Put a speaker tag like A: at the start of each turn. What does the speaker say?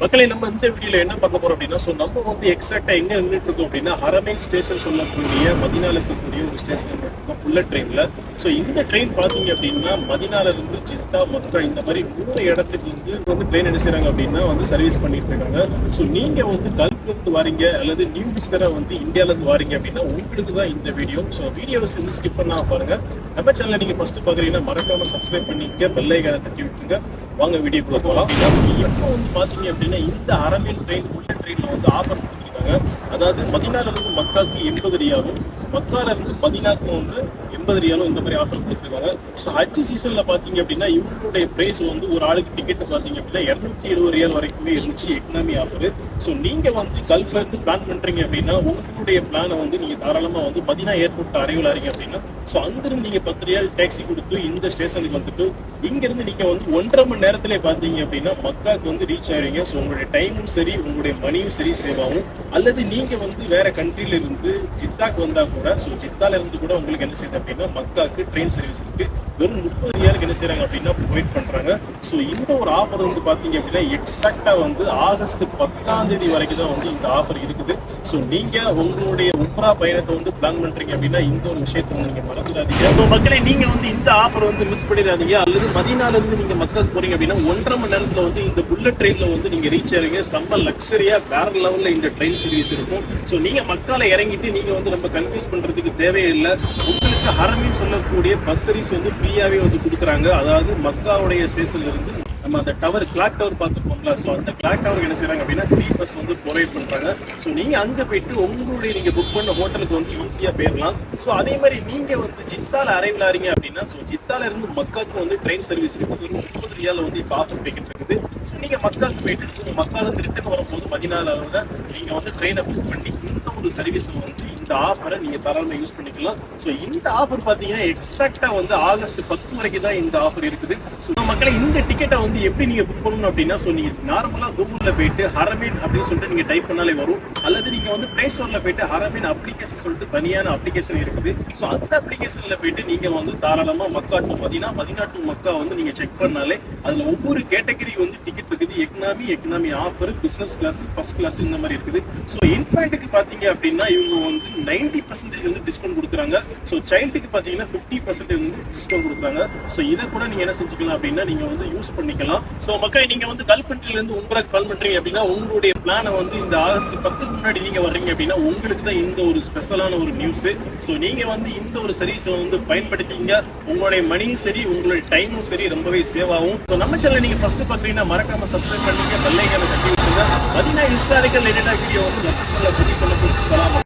A: மக்களை நம்ம இந்த வீடியோல என்ன பார்க்க போறோம் அப்படின்னா ஸோ நம்ம வந்து எக்ஸாக்டா எங்க நின்றுட்டு இருக்கோம் அப்படின்னா ஹரமேன் ஸ்டேஷன் சொல்லக்கூடிய மதினால இருக்கக்கூடிய ஒரு ஸ்டேஷன் இருக்கோம் புல்லட் ட்ரெயின்ல ஸோ இந்த ட்ரெயின் பாத்தீங்க அப்படின்னா மதினால இருந்து ஜித்தா மக்கா இந்த மாதிரி மூணு இடத்துக்கு வந்து வந்து ட்ரெயின் என்ன செய்றாங்க அப்படின்னா வந்து சர்வீஸ் பண்ணிட்டு இருக்காங்க. ஸோ நீங்க வந்து கல்ஃப்ல இருந்து வாரீங்க அல்லது நியூ விசிட்டரா வந்து இந்தியால இருந்து வாரீங்க அப்படின்னா உங்களுக்கு தான் இந்த வீடியோ ஸோ வீடியோவை வந்து ஸ்கிப் பண்ணா பாருங்க. நம்ம சேனலை நீங்க ஃபர்ஸ்ட் பாக்குறீங்கன்னா மறக்காம சப்ஸ்கிரைப் பண்ணிக்க பெல் ஐக்கான தட்டி விட்டுருங்க. வாங்க வீடியோக்குள்ள போகலாம் எப்போ வந்து பாத்தீங்க அப்படின்னா இந்த அரபியல் ட்ரெயின் புல்லட் ட்ரெயினில் வந்து ஆஃபர் கொடுத்துருக்காங்க. அதாவது மதினால இருந்து மக்காக்கு எண்பது ரியாலும் மக்கால இருந்து வந்து எண்பது ரியாலும் இந்த மாதிரி ஆஃபர் கொடுத்துருக்காங்க. ஸோ ஹஜ் சீசன்ல பாத்தீங்க அப்படின்னா இவங்களுடைய பிரைஸ் வந்து ஒரு ஆளுக்கு டிக்கெட் பாத்தீங்க அப்படின்னா இரநூத்தி எழுபது ரியால் வரைக்குமே இருந்துச்சு எக்கனாமி ஆஃபர் ஸோ நீங்க வந்து கல்ஃப்ல இருந்து பிளான் பண்றீங்க அப்படின்னா உங்களுடைய பிளானை வந்து நீங்க தாராளமா வந்து மதினா ஏர்போர்ட் அரைவில் ஆறீங்க அப்படின்னா ஸோ அங்கிருந்து நீங்க பத்து ரியால் டாக்ஸி கொடுத்து இந்த ஸ்டேஷனுக்கு வந்துட்டு இங்கேருந்து நீங்கள் நீங்க வந்து ஒன்றரை மணி நேரத்திலே பாத்தீங்க அப்படின்னா மக்காக்கு வந்து ரீச் ஆவீங்க. ஸோ உங்களுடைய டைமும் சரி உங்களுடைய மணியும் சரி சேவ் ஆகும். அல்லது நீங்க வந்து வேற கண்ட்ரில இருந்து ஜித்தாக்கு வந்தா கூட ஸோ ஜித்தால இருந்து கூட உங்களுக்கு என்ன செய்யுது அப்படின்னா மக்காக்கு ட்ரெயின் சர்வீஸ் இருக்கு. வெறும் முப்பது ரியாலுக்கு என்ன செய்யறாங்க அப்படின்னா ப்ரொவைட் பண்றாங்க. ஸோ இந்த ஒரு ஆஃபர் வந்து பாத்தீங்க அப்படின்னா எக்ஸாக்டா வந்து ஆகஸ்ட் பத்தாம் தேதி வரைக்கும் தான் வந்து இந்த ஆஃபர் இருக்குது. ஸோ நீங்க உங்களுடைய உப்ரா பயணத்தை வந்து பிளான் பண்றீங்க அப்படின்னா இந்த ஒரு விஷயத்தை வந்து நீங்க மறந்துடாதீங்க. ஸோ மக்களே நீங்க வந்து இந்த ஆஃபர் வந்து மிஸ் பண்ணிடாதீங்க. அல்லது மதினால இருந்து நீங்க மக்காக்கு போறீங்க அப்படின்னா ஒன்றரை மணி நேரத்துல வந்து இந்த புல்லட் ட்ரெயின்ல வந்து நீங்க ரீச் ஆவீங்க. செம்ம லக்ஸரியா வேற லெவல்ல இந்த ட்ரெயின் சர்வீஸ் இருக்கும். ஸோ நீங்க மக்கால இறங்கிட்டு நீங்க வந்து நம்ம கன்ஃபியூஸ் பண்ணுறதுக்கு தேவையில்லை உங்களுக்கு ஹரமின்னு சொல்லக்கூடிய பஸ் சர்வீஸ் வந்து ஃப்ரீயாகவே வந்து கொடுக்குறாங்க. அதாவது மக்காவுடைய ஸ்டேஷன்ல இருந்து நம்ம அந்த டவர் கிளாக் டவர் பார்த்துருப்போம்ல. ஸோ அந்த கிளாக் டவர் என்ன செய்கிறாங்க அப்படின்னா ஃப்ரீ பஸ் வந்து ப்ரொவைட் பண்ணுறாங்க ஸோ நீங்கள் அங்கே போயிட்டு உங்களுடைய நீங்கள் புக் பண்ண ஹோட்டலுக்கு வந்து ஈஸியாக போயிடலாம் ஸோ அதே மாதிரி நீங்கள் வந்து ஜித்தால அரைவில் ஆறீங்க அப்படின்னா ஸோ ஜித்தால இருந்து மக்காவுக்கு வந்து ட்ரெயின் சர்வீஸ் இருக்குது ஒரு முப்பது ரியாவில் வந்து இப்போ ஆஃபர் போய்கிட்டு இருக்குது. ஸோ நீங்கள் மக்காக்கு போயிட்டு மக்காவில் மக்கால இருந்து வரும்போது பதினாலு வந்து நீங்கள் வந்து ட்ரெயினை புக் பண்ணி இந்த ஒரு சர்வீஸ் வந்து இந்த ஆஃபரை நீங்க தாராளமாக யூஸ் பண்ணிக்கலாம். ஸோ இந்த ஆஃபர் பார்த்தீங்கன்னா எக்ஸாக்டா வந்து ஆகஸ்ட் பத்து வரைக்கும் தான் இந்த ஆஃபர் இருக்குது. ஸோ மக்களை இந்த டிக்கெட்டை வந்து எப்படி நீங்க புக் பண்ணணும் அப்படின்னா ஸோ நீங்க நார்மலா கூகுள்ல போயிட்டு ஹரமின் அப்படின்னு சொல்லிட்டு நீங்க டைப் பண்ணாலே வரும். அல்லது நீங்க வந்து பிளே ஸ்டோர்ல போயிட்டு ஹரமின் அப்ளிகேஷன் சொல்லிட்டு தனியான அப்ளிகேஷன் இருக்குது. ஸோ அந்த அப்ளிகேஷன்ல போயிட்டு நீங்க வந்து தாராளமா Mecca to Medina Medina to Mecca வந்து நீங்க செக் பண்ணாலே அதுல ஒவ்வொரு கேட்டகரி வந்து டிக்கெட் இருக்குது. Economy economy offer business class first class இந்த மாதிரி இருக்குது. ஸோ இன்ஃபேண்ட்டுக்கு பாத்தீங்க அப்படின்னா இவங்க வந்து நைன்டி பர்சன்டேஜ் வந்து டிஸ்கவுண்ட் கொடுக்குறாங்க. ஸோ சைல்டுக்கு பார்த்தீங்கன்னா ஃபிஃப்டி பர்சன்டேஜ் வந்து டிஸ்கவுண்ட் கொடுக்குறாங்க. ஸோ இதை கூட நீங்க என்ன செஞ்சுக்கலாம் அப்படின்னா நீங்கள் வந்து யூஸ் பண்ணிக்கலாம். ஸோ மக்கள் நீங்கள் வந்து கல்ஃப் கண்ட்ரில கால் பண்ணுறீங்க அப்படின்னா உங்களுடைய பிளானை வந்து இந்த ஆகஸ்ட் பத்துக்கு முன்னாடி நீங்கள் வர்றீங்க அப்படின்னா உங்களுக்கு தான் இந்த ஒரு ஸ்பெஷலான ஒரு நியூஸு ஸோ நீங்கள் வந்து இந்த ஒரு சர்வீஸை வந்து பயன்படுத்திங்க உங்களுடைய மணியும் சரி உங்களுடைய டைமும் சரி ரொம்பவே சேவ் ஆகும். ஸோ நம்ம சேனல் நீங்கள் ஃபஸ்ட்டு பார்க்குறீங்கன்னா மறக்காமல் சப்ஸ்கிரைப் பண்ணிக்க பெல்லைக்கான கட்டி விட்டுருங்க. பதினா ஹிஸ்டாரிக்கல் ரிலேட்டட் வீடியோ வந்து நம்ம சேனல்ல பதிவு